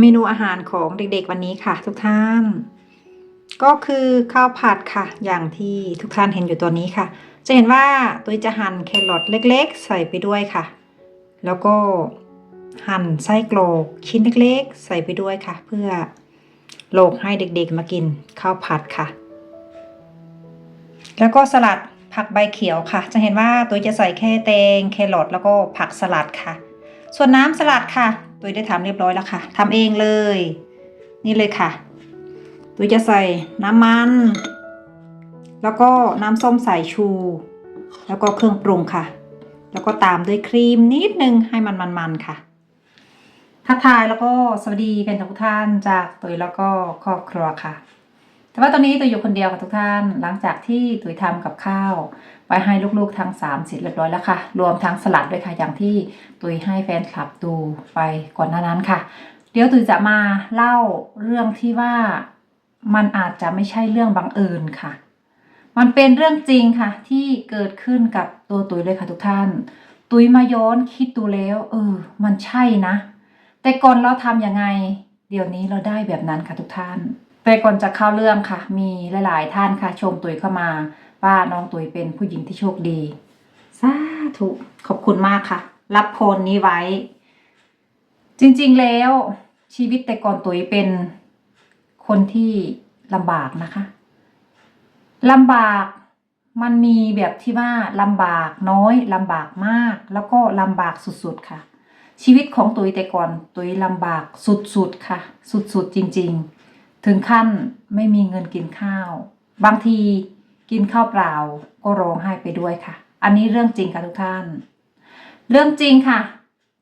เมนูอาหารของเด็กๆวันนี้ค่ะ ทุกท่าน ก็คือข้าวผัดค่ะ อย่างที่ทุกท่านเห็นอยู่ตัวนี้ค่ะ จะเห็นว่าตัวจะหั่นแครอทเล็ก ๆ ใส่ไปด้วยค่ะ แล้วก็หั่นไส้กรอกชิ้นเล็กๆ ใส่ไปด้วยค่ะ เพื่อโลกให้เด็กๆมากินข้าวผัดค่ะ แล้วก็สลัดผักใบเขียวค่ะ จะเห็นว่าตัวจะใส่แค่แตงแครอทแล้วก็ผักสลัดค่ะ ส่วนน้ำสลัดค่ะตัวได้ทำเรียบร้อยแล้วค่ะทำเองเลย นี่เลยค่ะ ตัวจะใส่น้ำมัน แล้วก็น้ำส้มสายชู แล้วก็เครื่องปรุงค่ะ แล้วก็ตามด้วยครีมนิดนึงให้มันมันๆค่ะทักทายแล้วก็สวัสดีกันทุกท่านจากตุยแล้วก็ครอบครัวค่ะ แต่ว่าตอนนี้ตุยอยู่คนเดียวค่ะทุกท่านหลังจากที่ตุยทำกับข้าว ไปให้ลูกๆทั้งสามเสร็จเรียบร้อยแล้วค่ะ รวมทั้งสลัดด้วยค่ะ อย่างที่ตุยให้แฟนคลับดูไปก่อนหน้านั้นค่ะ เดี๋ยวตุยจะมาเล่าเรื่องที่ว่ามันอาจจะไม่ใช่เรื่องบังเอิญค่ะ มันเป็นเรื่องจริงค่ะ ที่เกิดขึ้นกับตัวตุยเลยค่ะทุกท่าน ตุยมาย้อนคิดดูแล้ว เออ มันใช่นะ แต่ก่อนเราทำยังไง เดี๋ยวนี้เราได้แบบนั้นค่ะทุกท่าน แต่ก่อนจะเข้าเรื่องค่ะ มีหลาย ๆ ท่านค่ะ ชมตุยเข้ามา ว่าน้องตุยเป็นผู้หญิงที่โชคดีสาธุขอบคุณมากค่ะ รับพรนี้ไว้ จริงๆแล้วชีวิตแต่ก่อนตุยเป็นคนที่ลำบากนะคะลำบากมันมีแบบที่ว่าลำบากน้อยลำบากมาก แล้วก็ลำบากสุดๆค่ะ ชีวิตของตุยแต่ก่อนตุยลำบากสุดๆค่ะ สุดๆจริง ๆ ถึงขั้นไม่มีเงินกินข้าว บางที กินข้าวเปล่าก็ร้องไห้ไปด้วยค่ะ อันนี้เรื่องจริงค่ะทุกท่าน เรื่องจริงค่ะ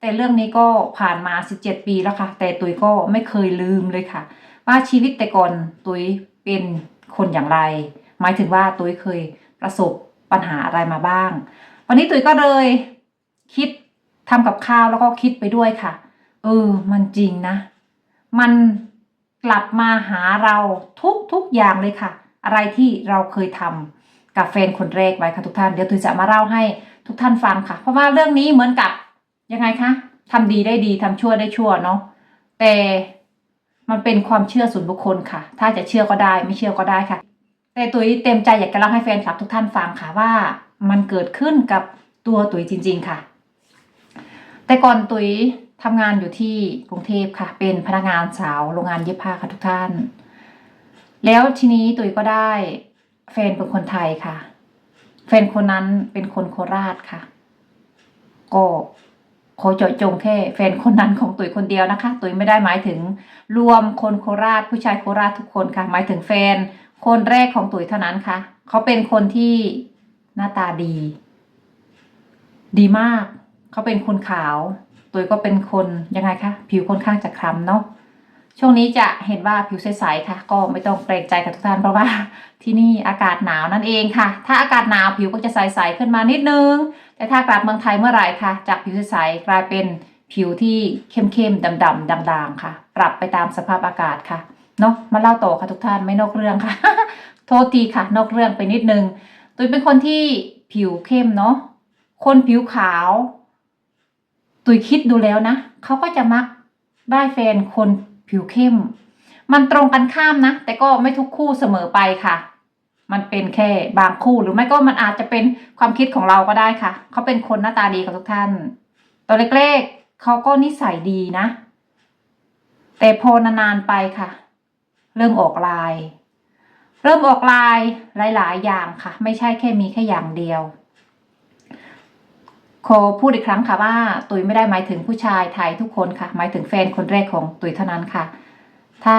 แต่เรื่องนี้ก็ผ่านมา 17 ปีแล้วค่ะ แต่ตุยก็ไม่เคยลืมเลยค่ะ ว่าชีวิตแต่ก่อนตุยเป็นคนอย่างไร หมายถึงว่าตุยเคยประสบปัญหาอะไรมาบ้าง วันนี้ตุยก็เลยคิดทำกับข้าวแล้วก็คิดไปด้วยค่ะ เออ มันจริงนะ มันกลับมาหาเราทุกทุกอย่างเลยค่ะ อะไรที่เราเคยทำกับแฟนคนแรกไว้ค่ะทุกท่านเดี๋ยวตุยจะมาเล่าให้ทุกท่านฟังค่ะ เพราะว่าเรื่องนี้เหมือนกับยังไงคะทำดีได้ดีทำชั่วได้ชั่วเนาะแต่มันเป็นความเชื่อส่วนบุคคลค่ะ ถ้าจะเชื่อก็ได้ไม่เชื่อก็ได้ค่ะ แต่ตุ๋ยเต็มใจอยากจะเล่าให้แฟนคลับทุกท่านฟังค่ะว่ามันเกิดขึ้นกับตัวตุ๋ยจริง ๆค่ะ แต่ก่อนตุ๋ยทำงานอยู่ที่กรุงเทพค่ะ เป็นพนักงานสาวโรงงานเย็บผ้าค่ะทุกท่าน แล้วทีนี้ตุ๋ยก็ได้แฟนเป็นคนไทยค่ะ แฟนคนนั้นเป็นคนโคราชค่ะ ก็ขอเจาะจงแค่แฟนคนนั้นของตุ๋ยคนเดียวนะคะ ตุ๋ยไม่ได้หมายถึงรวมคนโคราชผู้ชายโคราชทุกคนค่ะ หมายถึงแฟนคนแรกของตุ๋ยเท่านั้นค่ะ เขาเป็นคนที่หน้าตาดี ดีมาก เขาเป็นคนขาว ตุ๋ยก็เป็นคนยังไงคะผิวค่อนข้างจะคล้ำเนาะ ช่วงนี้จะเห็นว่าผิวใสๆค่ะ ก็ไม่ต้องเกรงใจกับทุกท่านเพราะว่าที่นี่อากาศหนาวนั่นเองค่ะ ถ้าอากาศหนาวผิวก็จะใสๆขึ้นมานิดนึง แต่ถ้ากลับเมืองไทยเมื่อไหร่ค่ะ จากผิวใสๆกลายเป็นผิวที่เข้มๆดำๆด่างๆค่ะ ปรับไปตามสภาพอากาศค่ะเนาะมาเล่าต่อค่ะทุกท่านไม่นอกเรื่องค่ะ โทษทีค่ะ นอกเรื่องไปนิดนึงตุ้ยเป็นคนที่ผิวเข้มเนาะคนผิวขาว ตุยคิดดูแล้วนะเขาก็จะมักได้แฟนคน ผิวเข้ม มันตรงกันข้ามนะ แต่ก็ไม่ทุกคู่เสมอไปค่ะ มันเป็นแค่บางคู่หรือไม่ก็มันอาจจะเป็นความคิดของเราก็ได้ค่ะ เขาเป็นคนหน้าตาดีกับทุกท่านตอนเล็กๆเขาก็นิสัยดีนะ แต่พอนานๆไปค่ะ เริ่มออกลาย เริ่มออกลายหลาย ๆ อย่างค่ะ ไม่ใช่แค่มีแค่อย่างเดียว ขอพูดอีกครั้งค่ะว่าตุยไม่ได้หมายถึงผู้ชายไทยทุกคนค่ะ หมายถึงแฟนคนแรกของตุยเท่านั้นค่ะ ถ้า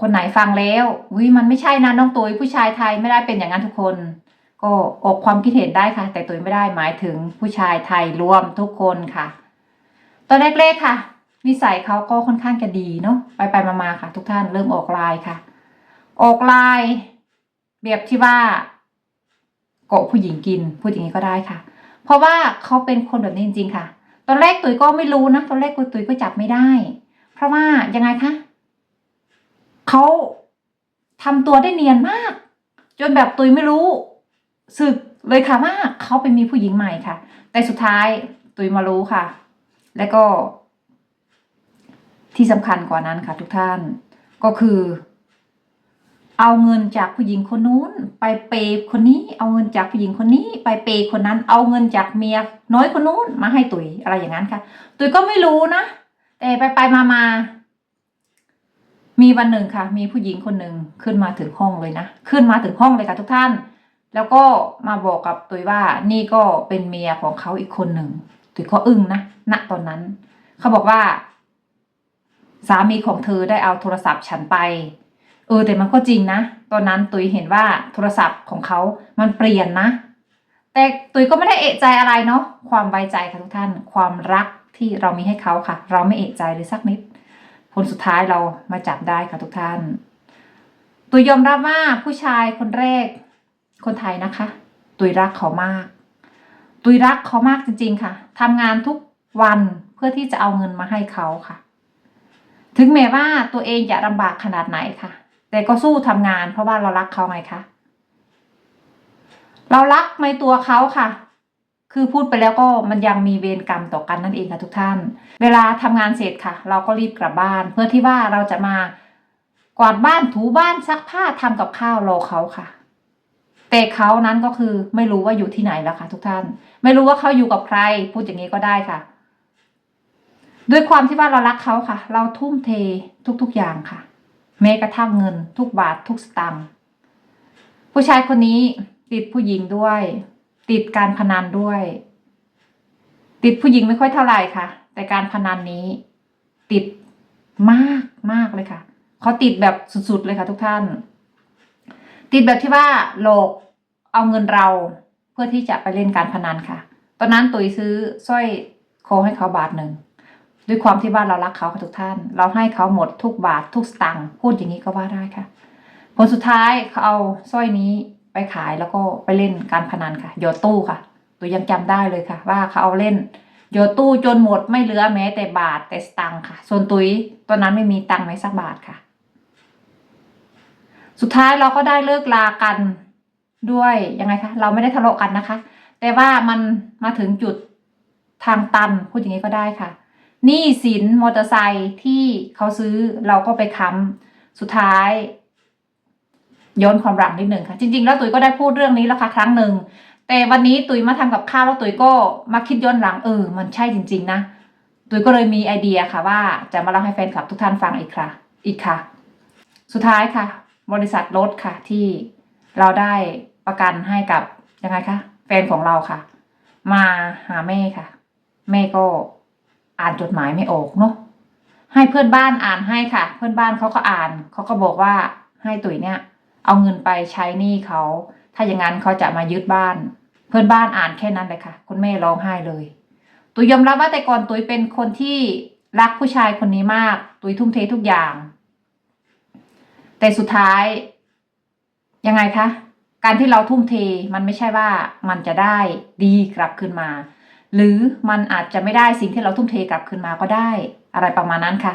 คนไหนฟังแล้ววิมันไม่ใช่นะน้องตุยผู้ชายไทยไม่ได้เป็นอย่างนั้นทุกคน ก็ออกความคิดเห็นได้ค่ะ แต่ตุยไม่ได้หมายถึงผู้ชายไทยรวมทุกคนค่ะ ตอนแรกๆค่ะ นิสัยเขาก็ค่อนข้างจะดีเนาะไปไปมาๆค่ะ ทุกท่านเริ่มออกลายค่ะ ออกลายแบบที่ว่าเกาะผู้หญิงกินพูดอย่างนี้ก็ได้ค่ะ เพราะว่าเขาเป็นคนแบบนี้จริง ๆ ค่ะ ตอนแรกตุ๋ยก็ไม่รู้นะตอนแรกตุ๋ยก็จับไม่ได้ เพราะว่ายังไงคะเขาทำตัวได้เนียนมาก จนแบบตุ๋ยไม่รู้สึกเลยค่ะว่าเขาไปมีผู้หญิงใหม่ค่ะ แต่สุดท้ายตุ๋ยมารู้ค่ะ แล้วก็ที่สำคัญกว่านั้นค่ะทุกท่านก็คือ เอาเงินจากผู้หญิงคนนู้น ไปเปย์คนนี้ เอาเงินจากผู้หญิงคนนี้ ไปเปย์คนนั้น เอาเงินจากเมียน้อยคนนู้นมาให้ตุ๋ยอะไรอย่างนั้นค่ะ ตุ๋ยก็ไม่รู้นะแต่ไปไปมามามีวันหนึ่งค่ะ มีผู้หญิงคนหนึ่งขึ้นมาถึงห้องเลยนะขึ้นมาถึงห้องเลยค่ะทุกท่าน แล้วก็มาบอกกับตุ๋ยว่านี่ก็เป็นเมียของเขาอีกคนหนึ่งตุ๋ยก็อึ้งนะณตอนนั้น เขาบอกว่า สามีของเธอได้เอาโทรศัพท์ฉันไป เออแต่มันก็จริงนะ ตอนนั้นตุยเห็นว่าโทรศัพท์ของเขามันเปลี่ยนนะ แต่ตุยก็ไม่ได้เอะใจอะไรเนาะความไว้ใจค่ะทุกท่าน ความรักที่เรามีให้เขาค่ะ เราไม่เอะใจเลยสักนิด ผลสุดท้ายเรามาจับได้ค่ะทุกท่าน ตุยยอมรับว่าผู้ชายคนแรก คนไทยนะคะ ตุยรักเขามาก ตุยรักเขามากจริง ๆ ค่ะทำงานทุกวันเพื่อที่จะเอาเงินมาให้เขาค่ะ ถึงแม้ว่าตัวเองจะลำบากขนาดไหนค่ะ แต่ก็สู้ทำงาน เพราะว่าเรารักเขาไงคะเรารักในตัวเขาค่ะ คือพูดไปแล้วก็มันยังมีเวรกรรมต่อกันนั่นเองค่ะทุกท่าน เวลาทำงานเสร็จค่ะ เราก็รีบกลับบ้าน เพื่อที่ว่าเราจะมากวาดบ้านถูบ้านซักผ้าทำกับข้าวรอเขาค่ะ แต่เขานั้นก็คือไม่รู้ว่าอยู่ที่ไหนแล้วค่ะ ทุกท่าน ไม่รู้ว่าเขาอยู่กับใคร พูดอย่างนี้ก็ได้ค่ะ ด้วยความที่ว่าเรารักเขาค่ะ เราทุ่มเททุกๆอย่างค่ะ แม้กระทั่งเงินทุกบาททุกสตางค์ผู้ชายคนนี้ติดผู้หญิงด้วย ติดการพนันด้วย ติดผู้หญิงไม่ค่อยเท่าไหร่ค่ะ แต่การพนันนี้ ติดมากมากเลยค่ะเขาติดแบบสุดๆเลยค่ะ ทุกท่าน ติดแบบที่ว่าโลกเอาเงินเราเพื่อที่จะไปเล่นการพนันค่ะ ตอนนั้นตุ๋ยซื้อสร้อยคอให้เขาบาทหนึ่ง ด้วยความที่ว่าเรารักเขาค่ะทุกท่าน เราให้เขาหมดทุกบาททุกสตังค์พูดอย่างนี้ก็ว่าได้ค่ะ ผลสุดท้ายเขาเอาสร้อยนี้ไปขายแล้วก็ไปเล่นการพนันค่ะโยตู้ค่ะ ตัวยังจำได้เลยค่ะ ว่าเขาเอาเล่นโยตู้จนหมดไม่เหลือแม้แต่บาทแต่สตังค์ค่ะ ส่วนตุ้ยตอนนั้นไม่มีตังค์แม้สักบาทค่ะ สุดท้ายเราก็ได้เลิกลากันด้วยยังไงคะเราไม่ได้ทะเลาะกันนะคะ แต่ว่ามันมาถึงจุดทางตันพูดอย่างนี้ก็ได้ค่ะ หนี้สินมอเตอร์ไซค์ที่เขาซื้อเราก็ไปค้ำสุดท้ายย้อนความหลังนิดหนึ่งค่ะ จริง ๆ แล้วตุ๋ยก็ได้พูดเรื่องนี้แล้วค่ะครั้งหนึ่งแต่วันนี้ตุ๋ยมาทำกับข้าวแล้วตุ๋ยก็มาคิดย้อนหลังเออมันใช่จริง ๆ นะตุ๋ยก็เลยมีไอเดียค่ะว่าจะมาเล่าให้แฟนคลับทุกท่านฟังอีกค่ะ อีกค่ะ สุดท้ายค่ะ บริษัทรถค่ะที่เราได้ประกันให้กับยังไงคะแฟนของเราค่ะ มาหาแม่ค่ะ แม่ก็ อ่านจดหมายไม่ออกเนาะให้เพื่อนบ้านอ่านให้ค่ะ เพื่อนบ้านเขาก็อ่านเขาก็บอกว่าให้ตุ๋ยเนี่ย เอาเงินไปใช้หนี้เขาถ้าอย่างนั้นเขาจะมายึดบ้าน เพื่อนบ้านอ่านแค่นั้นเลยค่ะ คุณแม่ร้องไห้เลย ตุ๋ยยอมรับว่าแต่ก่อนตุ๋ยเป็นคนที่รักผู้ชายคนนี้มาก ตุ๋ยทุ่มเททุกอย่าง แต่สุดท้าย ยังไงคะ การที่เราทุ่มเทมันไม่ใช่ว่ามันจะได้ดีกลับคืนมา หรือมันอาจจะไม่ได้สิ่งที่เราทุ่มเทกลับคืนมาก็ได้อะไรประมาณนั้นค่ะ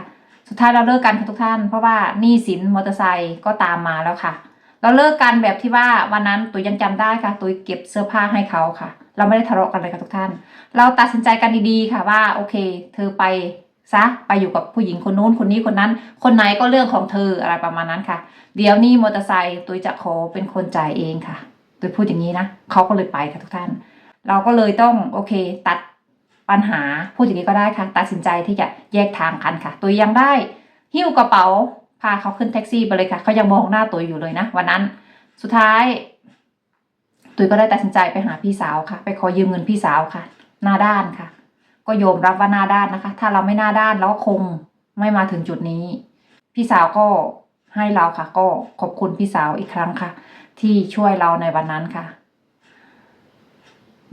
สุดท้ายเราเลิกกันค่ะทุกท่าน เพราะว่าหนี้สินมอเตอร์ไซค์ก็ตามมาแล้วค่ะ เราเลิกกันแบบที่ว่าวันนั้นตุยยังจำได้ค่ะตุยเก็บเสื้อผ้าให้เขาค่ะ เราไม่ได้ทะเลาะกันเลยค่ะทุกท่าน เราตัดสินใจกันดีๆค่ะว่าโอเค เธอไปซะไปอยู่กับผู้หญิงคนนู้นคนนี้คนนั้น คนไหนก็เรื่องของเธออะไรประมาณนั้นค่ะ เดี๋ยวนี้มอเตอร์ไซค์ตุยจะขอเป็นคนจ่ายเองค่ะตุยพูดอย่างนี้นะเขาก็เลยไปค่ะทุกท่าน เราก็เลยต้องโอเค ตัดปัญหาพูดอย่างนี้ก็ได้ค่ะตัดสินใจที่จะแยกทางกันค่ะตุยยังได้หิ้วกระเป๋าพาเขาขึ้นแท็กซี่ไปเลยค่ะเขายังมองหน้าตุยอยู่เลยนะวันนั้นสุดท้ายตุยก็ได้ตัดสินใจไปหาพี่สาวค่ะ ไปขอยืมเงินพี่สาวค่ะ หน้าด้านค่ะ ก็ยอมรับว่าหน้าด้านนะคะ ถ้าเราไม่หน้าด้านเราก็คงไม่มาถึงจุดนี้ พี่สาวก็ให้เราค่ะ ก็ขอบคุณพี่สาวอีกครั้งค่ะ ที่ช่วยเราในวันนั้นค่ะ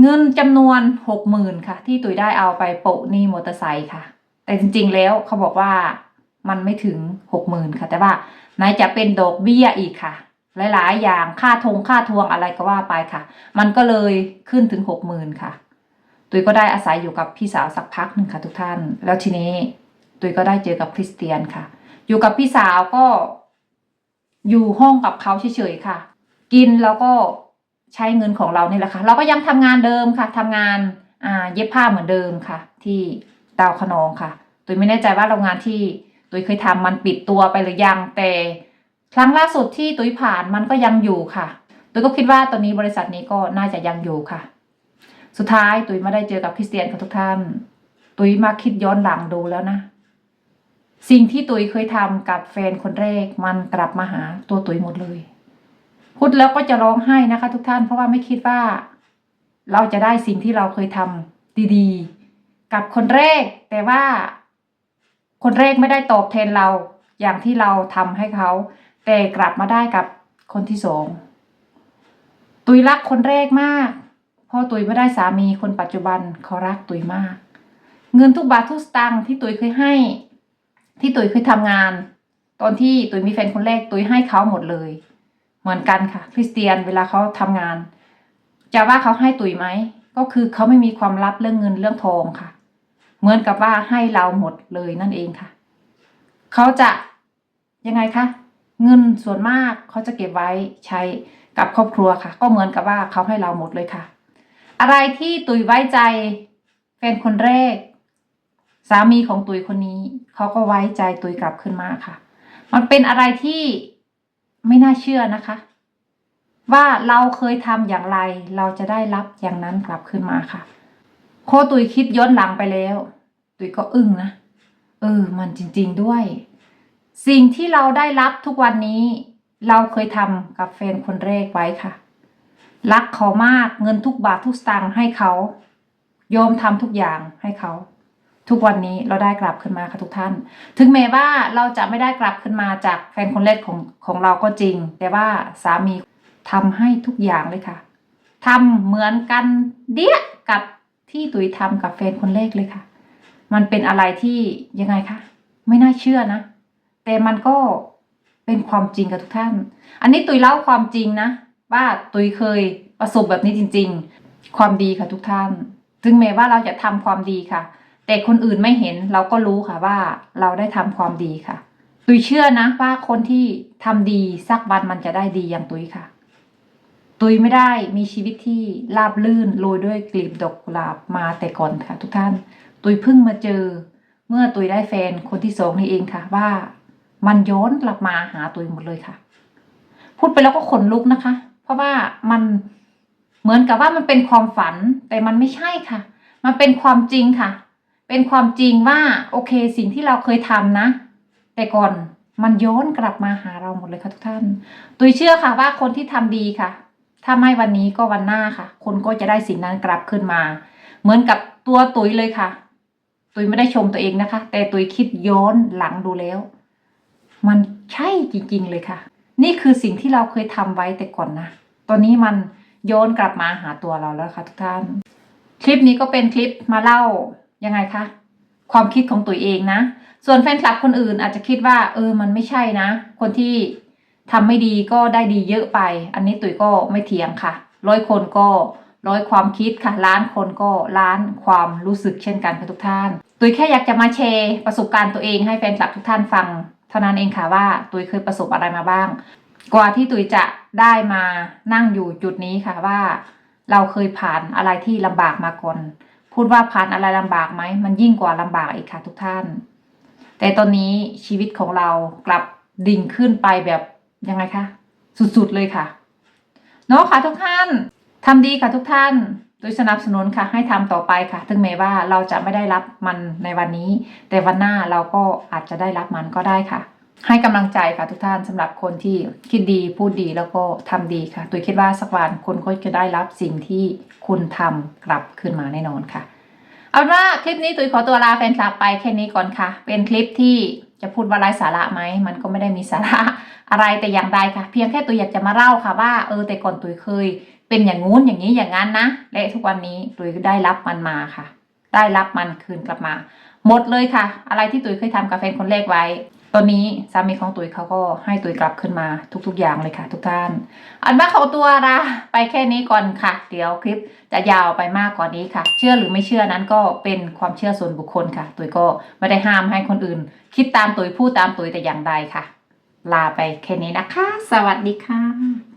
เงินจำนวนหกหมื่นค่ะ ที่ตุ๋ยได้เอาไปโปะหนี้มอเตอร์ไซค์ค่ะ แต่จริงๆแล้วเขาบอกว่ามันไม่ถึงหกหมื่นค่ะ แต่ว่าไหนจะเป็นดอกเบี้ยอีกค่ะ หลายๆ อย่างค่าทงค่าทวงอะไรก็ว่าไปค่ะ มันก็เลยขึ้นถึงหกหมื่นค่ะ ตุยก็ได้อาศัยอยู่กับพี่สาวสักพักหนึ่งค่ะ ทุกท่าน แล้วทีนี้ตุยก็ได้เจอกับคริสเตียนค่ะ อยู่กับพี่สาวก็ อยู่ห้องกับเขาเฉยๆค่ะ กินแล้วก็ ใช้เงินของเรานี่แหละค่ะ เราก็ยังทำงานเดิมค่ะทำงานเย็บผ้าเหมือนเดิมค่ะ ที่ดาวขนองค่ะตุยไม่แน่ใจว่าโรงงานที่ตุยเคยทำมันปิดตัวไปหรือยังแต่ครั้งล่าสุดที่ตุยผ่านมันก็ยังอยู่ค่ะตุยก็คิดว่าตอนนี้บริษัทนี้ก็น่าจะยังอยู่ค่ะ สุดท้ายตุยไม่ได้เจอกับคริสเตียนค่ะทุกท่าน ตุยมาคิดย้อนหลังดูแล้วนะ สิ่งที่ตุยเคยทำกับแฟนคนแรกมันกลับมาหาตัวตุยหมดเลย พูดแล้วก็จะร้องไห้นะคะ ทุกท่านเพราะว่าไม่คิดว่า เราจะได้สิ่งที่เราเคยทำดีๆ กับคนแรก แต่ว่า คนแรกไม่ได้ตอบแทนเราอย่างที่เราทำให้เขา แต่กลับมาได้กับคนที่สองตุยรักคนแรกมากพราะตุยไม่ได้สามีคนปัจจุบันเขารักตุยมาก เงินทุกบาททุกสตางค์ที่ตุยเคยให้ ที่ตุยเคยทำงาน ตอนที่ตุยมีแฟนคนแรกตุยให้เขาหมดเลย เหมือนกันค่ะ คริสเตียนเวลาเขาทำงาน จะว่าเขาให้ตุยไหมก็คือเขาไม่มีความลับเรื่องเงินเรื่องทองค่ะ เหมือนกับว่าให้เราหมดเลยนั่นเองค่ะ เขาจะยังไงคะเงินส่วนมากเขาจะเก็บไว้ใช้กับครอบครัวค่ะ ก็เหมือนกับว่าเขาให้เราหมดเลยค่ะ อะไรที่ตุยไว้ใจแฟนคนแรก สามีของตุยคนนี้เขาก็ไว้ใจตุยกลับขึ้นมาค่ะ มันเป็นอะไรที่ ไม่น่าเชื่อนะคะ ว่าเราเคยทำอย่างไร เราจะได้รับอย่างนั้นกลับขึ้นมาค่ะ โคตุยคิดย้อนหลังไปแล้ว ตุยก็อึ้งนะ เออ มันจริง ๆด้วย สิ่งที่เราได้รับทุกวันนี้ เราเคยทำกับแฟนคนแรกไว้ค่ะ รักเขามากเงินทุกบาททุกสตางค์ให้เขายอมทำทุกอย่างให้เขา ทุกวันนี้เราได้กลับขึ้นมาค่ะทุกท่าน ถึงแม้ว่าเราจะไม่ได้กลับขึ้นมาจากแฟนคนแรกของของเราก็จริง แต่ว่าสามีทำให้ทุกอย่างเลยค่ะทำเหมือนกันเดียกับที่ตุ๋ยทำกับแฟนคนแรกเลยค่ะ มันเป็นอะไรที่ยังไงคะไม่น่าเชื่อนะ แต่มันก็เป็นความจริงกับทุกท่าน อันนี้ตุยเล่าความจริงนะ ว่าตุยเคยประสบแบบนี้จริง ๆ ความดีค่ะทุกท่าน ถึงแม้ว่าเราจะทำความดีค่ะ แต่คนอื่นไม่เห็นเราก็รู้ค่ะว่าเราได้ทำความดีค่ะ ตุยเชื่อนะว่าคนที่ทำดีสักวันมันจะได้ดีอย่างตุยค่ะ ตุยไม่ได้มีชีวิตที่ราบลื่นโรยด้วยกลีบดอกกุหลาบมาแต่ก่อนค่ะ ทุกท่าน ตุยเพิ่งมาเจอ เมื่อตุยได้แฟนคนที่สองนี่เองค่ะ ว่ามันย้อนกลับมาหาตุยหมดเลยค่ะ พูดไปแล้วก็ขนลุกนะคะ เพราะว่ามันเหมือนกับว่ามันเป็นความฝันแต่มันไม่ใช่ค่ะ มันเป็นความจริงค่ะ เป็นความจริงว่าโอเคสิ่งที่เราเคยทำนะ แต่ก่อนมันย้อนกลับมาหาเราหมดเลยค่ะทุกท่าน ตุยเชื่อค่ะว่าคนที่ทำดีค่ะ ถ้าไม่วันนี้ก็วันหน้าค่ะ คนก็จะได้สิ่งนั้นกลับขึ้นมา เหมือนกับตัวตุยเลยค่ะ ตุยไม่ได้ชมตัวเองนะคะ แต่ตุยคิดย้อนหลังดูแล้ว มันใช่จริง ๆ เลยค่ะ นี่คือสิ่งที่เราเคยทำไว้แต่ก่อนนะ ตอนนี้มันย้อนกลับมาหาตัวเราแล้วค่ะทุกท่าน คลิปนี้ก็เป็นคลิปมาเล่า ยังไงคะ ความคิดของตัวเองนะ ส่วนแฟนคลับคนอื่นอาจจะคิดว่า เออมันไม่ใช่นะ คนที่ทำไม่ดีก็ได้ดีเยอะไป อันนี้ตุ๋ยก็ไม่เถียงค่ะ ร้อยคนก็ร้อยความคิดค่ะล้านคนก็ล้านความรู้สึกเช่นกันค่ะทุกท่าน ตุ๋ยแค่อยากจะมาแชร์ประสบการณ์ตัวเองให้แฟนคลับทุกท่านฟัง เท่านั้นเองค่ะว่าตุ๋ยเคยประสบอะไรมาบ้าง กว่าที่ตุ๋ยจะได้มานั่งอยู่จุดนี้ค่ะว่า เราเคยผ่านอะไรที่ลำบากมาก่อน พูดว่าผ่านอะไรลำบากไหม มันยิ่งกว่าลำบากอีกค่ะทุกท่าน แต่ตอนนี้ชีวิตของเรากลับดิ่งขึ้นไปแบบยังไงคะสุดๆเลยค่ะ เนาะค่ะทุกท่านทำดีค่ะทุกท่านโดยสนับสนุนค่ะ ให้ทำต่อไปค่ะ ถึงแม้ว่าเราจะไม่ได้รับมันในวันนี้ แต่วันหน้าเราก็อาจจะได้รับมันก็ได้ค่ะ ให้กำลังใจค่ะทุกท่านสำหรับคนที่คิดดีพูดดีแล้วก็ทำดีค่ะตัวคิดว่าสักวันคนก็จะได้รับสิ่งที่คุณทำกลับคืนมาแน่นอนค่ะ เอาว่าคลิปนี้ตุ้ยขอตัวลาแฟนคลับไปแค่นี้ก่อนค่ะ เป็นคลิปที่จะพูดว่าไร้สาระไหมมันก็ไม่ได้มีสาระอะไรแต่อย่างใดค่ะ เพียงแค่ตุ้ยอยากจะมาเล่าค่ะว่าเออแต่ก่อนตุ้ยเคย เป็นอย่างงู้นอย่างนี้อย่างนั้นนะและทุกวันนี้ตุ้ยได้รับมันมาค่ะ ได้รับมันคืนกลับมา หมดเลยค่ะ อะไรที่ตุ้ยเคยทำกับแฟนคนแรกไว้ ตอนนี้สามีของตุยเขาก็ให้ตุยกลับขึ้นมาทุกๆอย่างเลยค่ะ ทุกท่าน อันมาขอตัวละไปแค่นี้ก่อนค่ะ เดี๋ยวคลิปจะยาวไปมากกว่านี้ค่ะ เชื่อหรือไม่เชื่อนั้นก็เป็นความเชื่อส่วนบุคคลค่ะ ตุยก็ไม่ได้ห้ามให้คนอื่น คิดตามตุยพูดตามตุยแต่อย่างใดค่ะ ลาไปแค่นี้นะคะ สวัสดีค่ะ